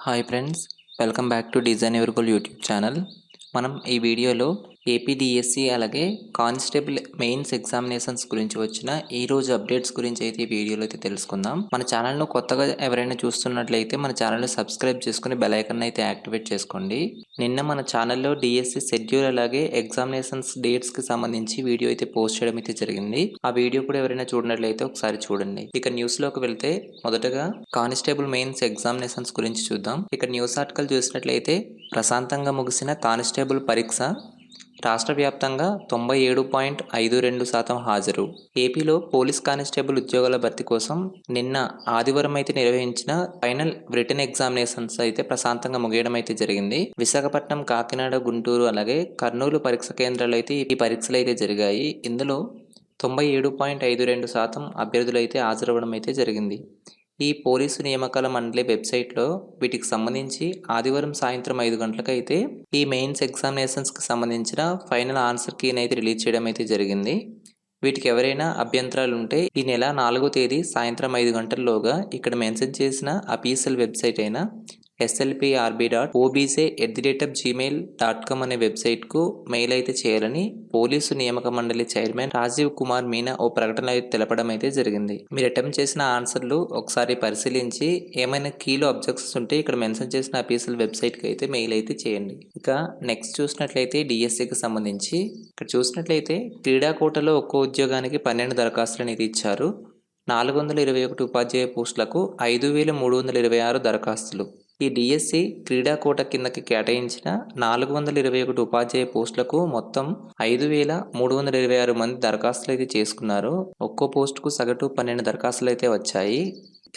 Hi friends welcome back to design ఎవరికోల్ YouTube channel మనం ఈ వీడియోలో ఏపీడిఎస్సి అలాగే కానిస్టేబుల్ మెయిన్స్ ఎగ్జామినేషన్స్ గురించి వచ్చిన ఈ రోజు అప్డేట్స్ గురించి అయితే ఈ వీడియోలో అయితే తెలుసుకుందాం. మన ఛానల్ను కొత్తగా ఎవరైనా చూస్తున్నట్లయితే మన ఛానల్ని సబ్స్క్రైబ్ చేసుకుని బెల్ అయితే యాక్టివేట్ చేసుకోండి. నిన్న మన ఛానల్లో డిఎస్సి షెడ్యూల్ అలాగే ఎగ్జామినేషన్స్ డేట్స్కి సంబంధించి వీడియో అయితే పోస్ట్ చేయడం అయితే జరిగింది. ఆ వీడియో కూడా ఎవరైనా చూడనట్లయితే ఒకసారి చూడండి. ఇక న్యూస్లోకి వెళ్తే మొదటగా కానిస్టేబుల్ మెయిన్స్ ఎగ్జామినేషన్స్ గురించి చూద్దాం. ఇక న్యూస్ ఆర్టికల్ చూసినట్లయితే ప్రశాంతంగా ముగిసిన కానిస్టేబుల్ పరీక్ష రాష్ట్ర వ్యాప్తంగా తొంభై ఏడు పాయింట్ ఐదు రెండు శాతం హాజరు. ఏపీలో పోలీస్ కానిస్టేబుల్ ఉద్యోగాల భర్తీ కోసం నిన్న ఆదివారం అయితే నిర్వహించిన ఫైనల్ రిటర్న్ ఎగ్జామినేషన్స్ అయితే ప్రశాంతంగా ముగియడం అయితే జరిగింది. విశాఖపట్నం కాకినాడ గుంటూరు అలాగే కర్నూలు పరీక్ష కేంద్రాలు అయితే ఈ పరీక్షలు అయితే జరిగాయి. ఇందులో తొంభై ఏడు పాయింట్ ఐదు రెండు శాతం అభ్యర్థులు అయితే హాజరవ్వడం అయితే జరిగింది. ఈ పోలీసు నియామకాల మండలి వెబ్సైట్లో వీటికి సంబంధించి ఆదివారం సాయంత్రం ఐదు గంటలకైతే ఈ మెయిన్స్ ఎగ్జామినేషన్స్కి సంబంధించిన ఫైనల్ ఆన్సర్ కీని అయితే రిలీజ్ చేయడం అయితే జరిగింది. వీటికి ఎవరైనా అభ్యంతరాలు ఉంటే ఈ నెల నాలుగో తేదీ సాయంత్రం ఐదు గంటల్లోగా ఇక్కడ మెన్షన్ చేసిన అఫీషియల్ వెబ్సైట్ అయిన SLPRB dot OBC at the rate of Gmail dot com అనే వెబ్సైట్కు మెయిల్ అయితే చేయాలని పోలీసు నియామక మండలి చైర్మన్ రాజీవ్ కుమార్ మీనా ఓ ప్రకటనలో తెలపడం అయితే జరిగింది. మీరు అటెంప్ట్ చేసిన ఆన్సర్లు ఒకసారి పరిశీలించి ఏమైనా కీలో అబ్జెక్షన్స్ ఉంటే ఇక్కడ మెన్షన్ చేసిన అఫీషియల్ వెబ్సైట్కి అయితే మెయిల్ అయితే చేయండి. ఇక నెక్స్ట్ చూసినట్లయితే డిఎస్సికి సంబంధించి ఇక్కడ చూసినట్లయితే క్రీడా కోటలో ఒక్కో ఉద్యోగానికి పన్నెండు దరఖాస్తులు అనేది ఇచ్చారు. నాలుగు వందల ఇరవై ఒకటి ఉపాధ్యాయ పోస్టులకు ఐదు వేల మూడు వందల ఇరవై ఆరు దరఖాస్తులు. ఈ డిఎస్సి క్రీడా కోట కిందకి కేటాయించిన నాలుగు వందల ఇరవై ఒకటి ఉపాధ్యాయ పోస్టులకు మొత్తం ఐదు వేల మూడు వందల ఇరవై ఆరు మంది దరఖాస్తులు అయితే చేసుకున్నారు. ఒక్కో పోస్టుకు సగటు పన్నెండు దరఖాస్తులు అయితే వచ్చాయి.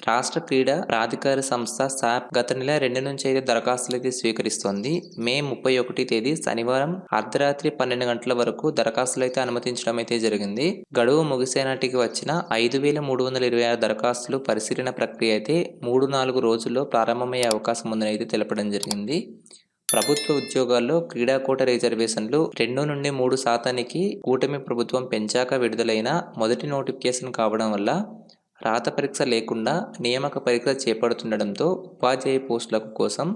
రాష్ట్ర క్రీడా ప్రాధికార సంస్థ సాప్ గత నెల రెండు నుంచి అయితే దరఖాస్తులు అయితే స్వీకరిస్తోంది. మే ముప్పై ఒకటి తేదీ శనివారం అర్ధరాత్రి పన్నెండు గంటల వరకు దరఖాస్తులు అయితే అనుమతించడం అయితే జరిగింది. గడువు ముగిసే నాటికి వచ్చిన ఐదు వేల మూడు వందల ఇరవై ఆరు దరఖాస్తులు పరిశీలన ప్రక్రియ అయితే మూడు నాలుగు రోజుల్లో ప్రారంభమయ్యే అవకాశం ఉందని అయితే తెలపడం జరిగింది. ప్రభుత్వ ఉద్యోగాల్లో క్రీడాకోట రిజర్వేషన్లు రెండు నుండి మూడు శాతానికి కూటమి ప్రభుత్వం పెంచాక విడుదలైన మొదటి నోటిఫికేషన్ కావడం వల్ల రాత పరీక్ష లేకుండా నియామక పరీక్ష చేపడుతుండడంతో ఉపాధ్యాయ పోస్టులకు కోసం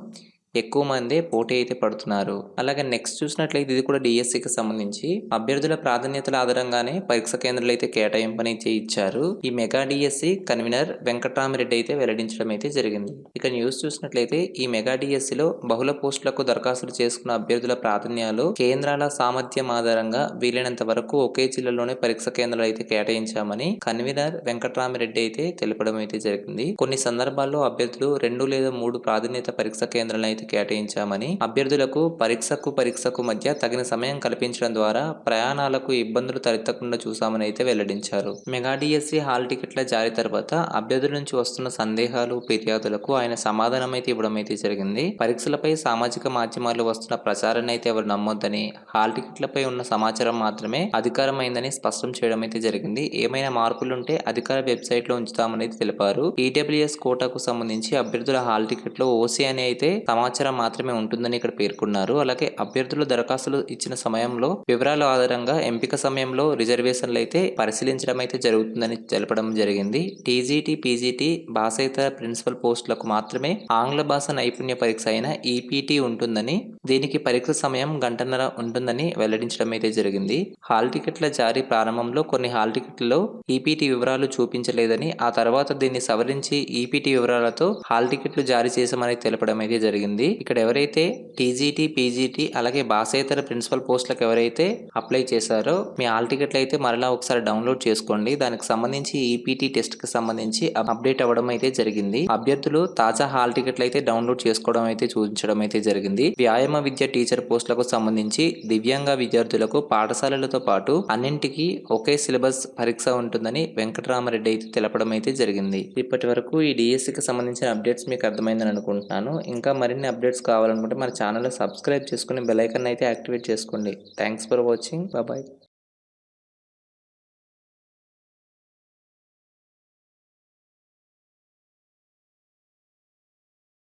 ఎక్కువ మంది పోటీ అయితే పడుతున్నారు. అలాగే నెక్స్ట్ చూసినట్లయితే ఇది కూడా డిఎస్సికి సంబంధించి అభ్యర్థుల ప్రాధాన్యతల ఆధారంగానే పరీక్ష కేంద్రాలు అయితే కేటాయింపని అయితే ఇచ్చారు ఈ మెగా డిఎస్సి కన్వీనర్ వెంకటరామిరెడ్డి అయితే వెల్లడించడం అయితే జరిగింది. ఇక న్యూస్ చూసినట్లయితే ఈ మెగా డిఎస్సిలో బహుళ పోస్టులకు దరఖాస్తులు చేసుకున్న అభ్యర్థుల ప్రాధాన్యాలు కేంద్రాల సామర్థ్యం ఆధారంగా వీలైనంత వరకు ఒకే జిల్లాలోనే పరీక్ష కేంద్రాలు అయితే కేటాయించామని కన్వీనర్ వెంకటరామిరెడ్డి అయితే తెలపడం అయితే జరిగింది. కొన్ని సందర్భాల్లో అభ్యర్థులు రెండు లేదా మూడు ప్రాధాన్యత పరీక్ష కేంద్రాలను అయితే కేటాయించామని అభ్యర్థులకు పరీక్షకు పరీక్షకు మధ్య తగిన సమయం కల్పించడం ద్వారా ప్రయాణాలకు ఇబ్బందులు తలెత్తకుండా చూశామని అయితే వెల్లడించారు. మెగా డిఎస్సి హాల్ టికెట్ల జారీ తర్వాత అభ్యర్థుల నుంచి వస్తున్న సందేహాలు ఫిర్యాదులకు ఆయన సమాధానం అయితే ఇవ్వడం అయితే జరిగింది. పరీక్షలపై సామాజిక మాధ్యమాల్లో వస్తున్న ప్రచారాన్ని అయితే ఎవరు నమ్మొద్దని హాల్ టికెట్లపై ఉన్న సమాచారం మాత్రమే అధికారమైందని స్పష్టం చేయడం అయితే జరిగింది. ఏమైనా మార్పులుంటే అధికార వెబ్సైట్లో ఉంచుతామని తెలిపారు. ఈడబ్ల్యూఎస్ కోటాకు సంబంధించి అభ్యర్థుల హాల్ టికెట్లో ఓసీ అని అయితే సమాచారం మాత్రమే ఉంటుందని ఇక్కడ పేర్కొన్నారు. అలాగే అభ్యర్థులు దరఖాస్తులు ఇచ్చిన సమయంలో వివరాల ఆధారంగా ఎంపిక సమయంలో రిజర్వేషన్లు అయితే పరిశీలించడం అయితే జరుగుతుందని తెలపడం జరిగింది. టీజీటీ పీజీటీ భాషేతర ప్రిన్సిపల్ పోస్టులకు మాత్రమే ఆంగ్ల భాష నైపుణ్య పరీక్ష అయిన ఈపీటీ ఉంటుందని దీనికి పరీక్ష సమయం గంటన్నర ఉంటుందని వెల్లడించడం అయితే జరిగింది. హాల్ టికెట్ల జారీ ప్రారంభంలో కొన్ని హాల్ టికెట్లలో ఈపీటీ వివరాలు చూపించలేదని ఆ తర్వాత దీన్ని సవరించి ఈపీటీ వివరాలతో హాల్ టికెట్లు జారీ చేశామని తెలపడం అయితే జరిగింది. ఇక్కడ ఎవరైతే టీజీటీ పీజీటీ అలాగే భాషేతర ప్రిన్సిపల్ పోస్టులకు ఎవరైతే అప్లై చేశారో మీ హాల్ టికెట్లు అయితే మరలా ఒకసారి డౌన్లోడ్ చేసుకోండి. దానికి సంబంధించి ఈపీటీ టెస్ట్కి సంబంధించి అప్డేట్ అవ్వడం అయితే జరిగింది. అభ్యర్థులు తాజా హాల్ టికెట్లు అయితే డౌన్లోడ్ చేసుకోవడం అయితే చూపించడం అయితే జరిగింది. వ్యాయామ విద్య టీచర్ పోస్టులకు సంబంధించి దివ్యాంగ విద్యార్థులకు పాఠశాలలతో పాటు అన్నింటికి ఒకే సిలబస్ పరీక్ష ఉంటుందని వెంకటరామరెడ్డి అయితే తెలపడం అయితే జరిగింది. ఇప్పటి వరకు ఈ డిఎస్సికి సంబంధించిన అప్డేట్స్ మీకు అర్థమైందని అనుకుంటున్నాను. ఇంకా మరిన్ని అప్డేట్స్ కావాలనుకుంటే మన ఛానల్ సబ్స్క్రైబ్ చేసుకుని బెల్ ఐకన్ అయితే యాక్టివేట్ చేసుకోండి. Thanks for watching bye